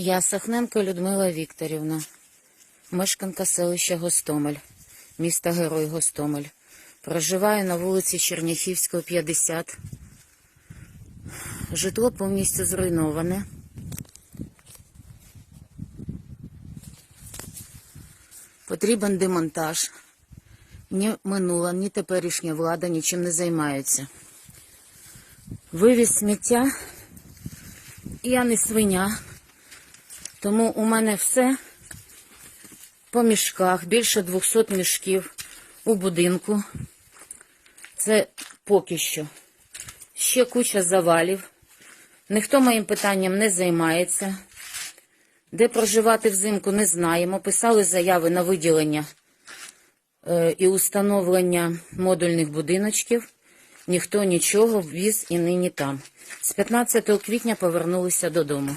Я Сахненко Людмила Вікторівна, мешканка селища Гостомель, міста Герой Гостомель. Проживаю на вулиці Черняхівського, 50. Житло повністю зруйноване. Потрібен демонтаж. Ні минула, ні теперішня влада нічим не займаються. Вивіз сміття. Я не свиня, тому у мене все по мішках, більше 200 мішків у будинку. Це поки що. Ще куча завалів. Ніхто моїм питанням не займається. Де проживати взимку, не знаємо. Писали заяви на виділення е, і установлення модульних будиночків. Ніхто нічого віз і нині там. З 15 квітня повернулися додому.